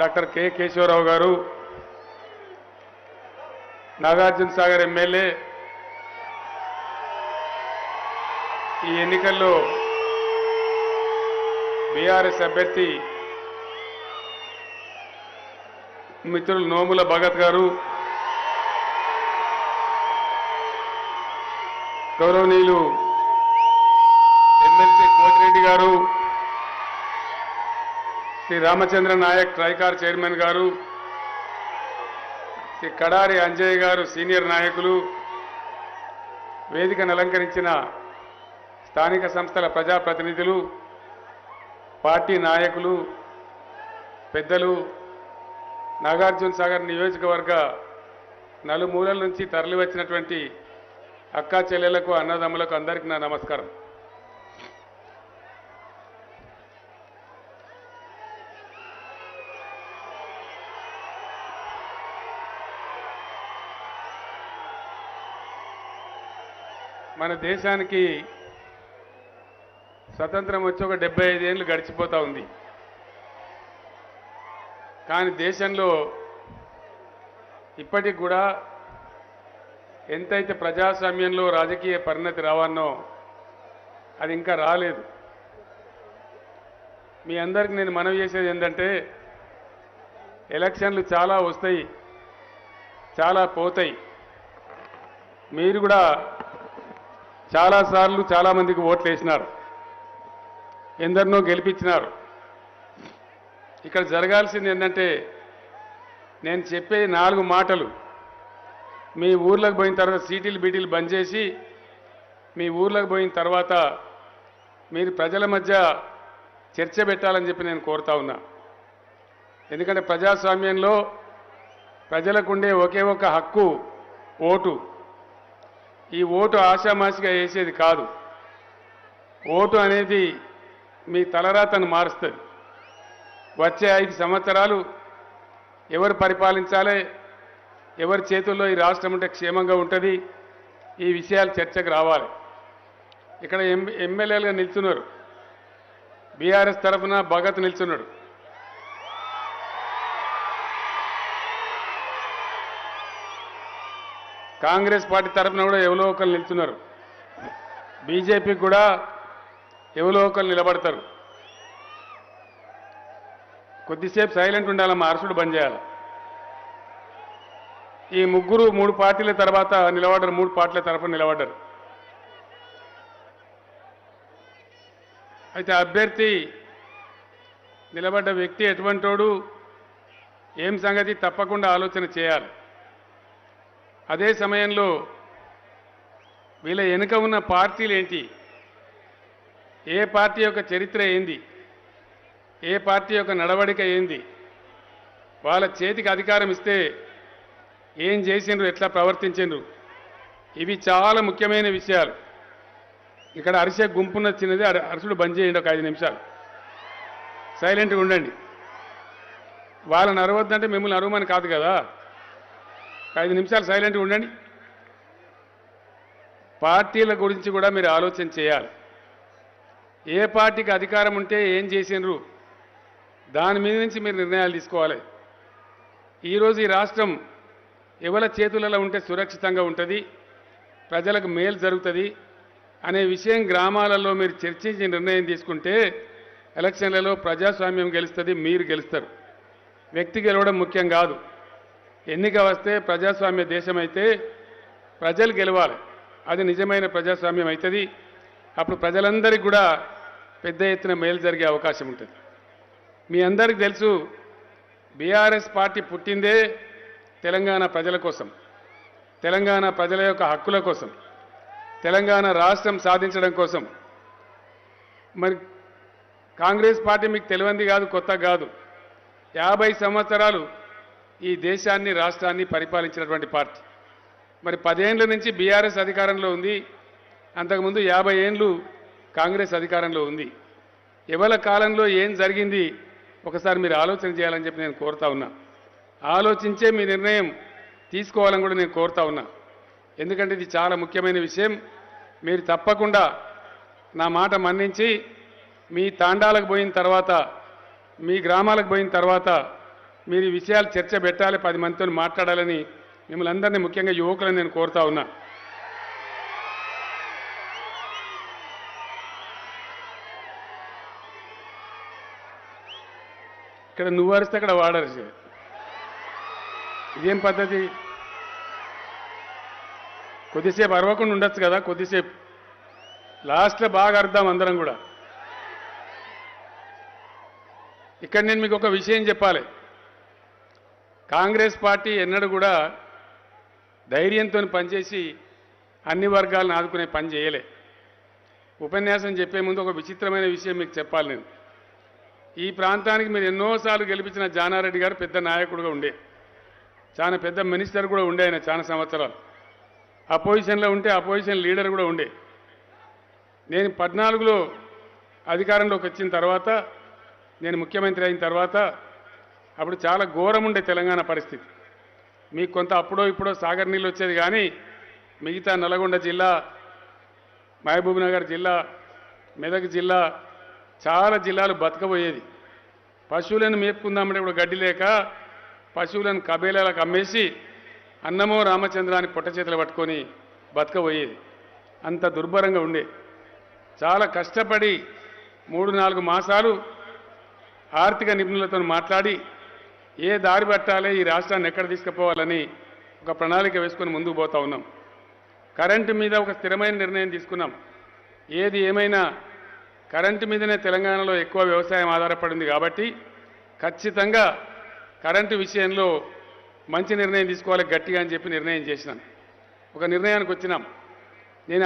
Doctor K Keshavarao గారు Nagarjuna Sagar MLA. ఈ ఎన్నికల్లో బీఆర్ఎస్ అభ్యర్థి మిత్రులు నోముల భగత్ గారు గౌరవనీయులు ఎమ్మెల్సీ కోటిరెడ్డి గారు శ్రీ రామచంద్ర నాయక్ ట్రైకార్ చైర్మన్ గారు శ్రీ కడారి అంజయ్ గారు సీనియర్ నాయకులు వేదికను అలంకరించిన స్థానిక సంస్థల ప్రజాప్రతినిధులు పార్టీ నాయకులు పెద్దలు నాగార్జున సాగర్ నియోజకవర్గ నలుమూలల నుంచి తరలివచ్చినటువంటి అక్కా చెల్లెలకు అన్నదమ్ములకు అందరికీ నా నమస్కారం. మన దేశానికి స్వతంత్రం వచ్చి ఒక డెబ్బై ఐదేళ్ళు గడిచిపోతూ ఉంది. కానీ దేశంలో ఇప్పటికి కూడా ఎంతైతే ప్రజాస్వామ్యంలో రాజకీయ పరిణతి రావన్నో అది ఇంకా రాలేదు. మీ అందరికి నేను మనవి చేసేది ఏంటంటే ఎలక్షన్లు చాలా వస్తాయి చాలా పోతాయి. మీరు కూడా చాలాసార్లు చాలామందికి ఓట్లు వేసినారు. ఎందరినో గెలిపించినారు. ఇక్కడ జరగాల్సింది ఏంటంటే నేను చెప్పే నాలుగు మాటలు. మీ ఊర్లోకి పోయిన తర్వాత సీటీలు బీటీలు బంద్ చేసి మీ ఊర్లోకి పోయిన తర్వాత మీరు ప్రజల మధ్య చర్చ పెట్టాలని చెప్పి నేను కోరుతా ఉన్నా. ఎందుకంటే ప్రజాస్వామ్యంలో ప్రజలకు ఉండే ఒకే ఒక హక్కు ఓటు. ఈ ఓటు ఆశామాసిగా వేసేది కాదు. ఓటు అనేది మీ తలరాతను మారుస్తుంది. వచ్చే ఐదు సంవత్సరాలు ఎవరు పరిపాలించాలి ఎవరి చేతుల్లో ఈ రాష్ట్రం ఉంటే క్షేమంగా ఉంటుంది ఈ విషయాలు చర్చకు రావాలి. ఇక్కడ ఎం ఎమ్మెల్యేలుగా నిల్చున్నారు. బీఆర్ఎస్ తరఫున భగత్ నిల్చున్నాడు. కాంగ్రెస్ పార్టీ తరఫున కూడా ఎవరో ఒకరు నిలుతున్నారు బీజేపీకి కూడా ఎవరో ఒకరు నిలబడతారు. కొద్దిసేపు సైలెంట్ ఉండాలమ్మా అరసుడు బంద్ చేయాలి. ఈ ముగ్గురు మూడు పార్టీల తర్వాత నిలబడ్డారు మూడు పార్టీల తరఫున నిలబడ్డారు అయితే అభ్యర్థి నిలబడ్డ వ్యక్తి ఎటువంటోడు ఏం సంగతి తప్పకుండా ఆలోచన చేయాలి. అదే సమయంలో వీళ్ళ వెనుక ఉన్న పార్టీలు ఏంటి ఏ పార్టీ యొక్క చరిత్ర ఏంది? ఏ పార్టీ యొక్క నడవడిక ఏంది? వాళ్ళ చేతికి అధికారం ఇస్తే ఏం చేసిండ్రు? ఎట్లా ప్రవర్తించిండ్రు? ఇవి చాలా ముఖ్యమైన విషయాలు. ఇక్కడ అరిసే గుంపున్న చిన్నది అర- అరసుడు బంద్ చేయండి ఒక ఐదు నిమిషాలు. సైలెంట్గా ఉండండి. వాళ్ళని అరవద్దంటే మిమ్మల్ని అరవమని కాదు కదా? ఐదు నిమిషాలు సైలెంట్గా ఉండండి. పార్టీల గురించి కూడా మీరు ఆలోచన చేయాలి. ఏ పార్టీకి అధికారం ఉంటే ఏం చేసిండ్రు దాని మీద నుంచి మీరు నిర్ణయాలు తీసుకోవాలి. ఈరోజు ఈ రాష్ట్రం ఎవరి చేతులలో ఉంటే సురక్షితంగా ఉంటుంది? ప్రజలకు మేలు జరుగుతుంది? అనే విషయం గ్రామాలలో మీరు చర్చించి నిర్ణయం తీసుకుంటే ఎలక్షన్లలో ప్రజాస్వామ్యం గెలుస్తుంది మీరు గెలుస్తారు. వ్యక్తి గెలవడం ముఖ్యం కాదు. ఎన్నిక వస్తే ప్రజాస్వామ్య దేశం అయితే ప్రజలు గెలవాలి. అది నిజమైన ప్రజాస్వామ్యం అవుతుంది అప్పుడు ప్రజలందరికీ కూడా పెద్ద ఎత్తున మేలు జరిగే అవకాశం ఉంటుంది. మీ అందరికీ తెలుసు బీఆర్ఎస్ పార్టీ పుట్టిందే తెలంగాణ ప్రజల కోసం తెలంగాణ ప్రజల యొక్క హక్కుల కోసం తెలంగాణ రాష్ట్రం సాధించడం కోసం. మరి కాంగ్రెస్ పార్టీ మీకు తెలియంది కాదు కొత్త కాదు. యాభై సంవత్సరాలు ఈ దేశాన్ని రాష్ట్రాన్ని పరిపాలించినటువంటి పార్టీ. మరి పదేండ్ల నుంచి బీఆర్ఎస్ అధికారంలో ఉంది. అంతకుముందు యాభై ఏండ్లు కాంగ్రెస్ అధికారంలో ఉంది. ఎవరి కాలంలో ఏం జరిగింది ఒకసారి మీరు ఆలోచన చేయాలని చెప్పి నేను కోరుతా ఉన్నా. ఆలోచించే మీ నిర్ణయం తీసుకోవాలని కూడా నేను కోరుతా ఉన్నా. ఎందుకంటే ఇది చాలా ముఖ్యమైన విషయం. మీరు తప్పకుండా నా మాట మన్నించి మీ తాండాలకు పోయిన తర్వాత మీ గ్రామాలకు పోయిన తర్వాత మీరు ఈ విషయాలు చర్చ పెట్టాలి పది మందితో మాట్లాడాలని మిమ్మల్ని అందరినీ ముఖ్యంగా యువకులను నేను కోరుతా ఉన్నా. ఇక్కడ నువ్వు అరిస్తే అక్కడ వాడరిస్తే ఇదేం పద్ధతి? కొద్దిసేపు అరవకుండా ఉండొచ్చు కదా కొద్దిసేపు. లాస్ట్లో బాగా అర్థం అందరం కూడా. ఇక్కడ నేను మీకు ఒక విషయం చెప్పాలి. కాంగ్రెస్ పార్టీ ఎన్నడూ కూడా ధైర్యంతో పనిచేసి అన్ని వర్గాలను ఆదుకునే పని చేయలే. ఉపన్యాసం చెప్పే ముందు ఒక విచిత్రమైన విషయం మీకు చెప్పాలి నేను. ఈ ప్రాంతానికి మీరు ఎన్నోసార్లు గెలిపించిన జానారెడ్డి గారు పెద్ద నాయకుడుగా ఉండే. చాలా పెద్ద మినిస్టర్ కూడా ఉండే ఆయన చాలా సంవత్సరాలు. అపోజిషన్లో ఉంటే అపోజిషన్ లీడర్ కూడా ఉండే. నేను పద్నాలుగులో అధికారంలోకి వచ్చిన తర్వాత నేను ముఖ్యమంత్రి అయిన తర్వాత అప్పుడు చాలా ఘోరం ఉండే తెలంగాణ పరిస్థితి. మీకు కొంత అప్పుడో ఇప్పుడో సాగర్ నీళ్ళు వచ్చేది కానీ మిగతా నల్గొండ జిల్లా మహబూబ్నగర్ జిల్లా మెదక్ జిల్లా చాలా జిల్లాలు బతకబోయేది. పశువులను మేపుకుందామంటే ఇప్పుడు గడ్డి లేక పశువులను కబేలాలకు అమ్మేసి అన్నమో రామచంద్రాన్ని పొట్ట చేతులు పట్టుకొని బతకబోయేది. అంత దుర్భరంగా ఉండే. చాలా కష్టపడి మూడు నాలుగు మాసాలు ఆర్థిక నిపుణులతో మాట్లాడి ఏ దారి పట్టాలి ఈ రాష్ట్రాన్ని ఎక్కడ తీసుకుపోవాలని ఒక ప్రణాళిక వేసుకొని ముందుకు పోతా ఉన్నాం. కరెంటు మీద ఒక స్థిరమైన నిర్ణయం తీసుకున్నాం. ఏది ఏమైనా కరెంటు మీదనే తెలంగాణలో ఎక్కువ వ్యవసాయం ఆధారపడింది కాబట్టి ఖచ్చితంగా కరెంటు విషయంలో మంచి నిర్ణయం తీసుకోవాలి గట్టిగా అని చెప్పి నిర్ణయం చేసినాం. ఒక నిర్ణయానికి వచ్చినాం. నేను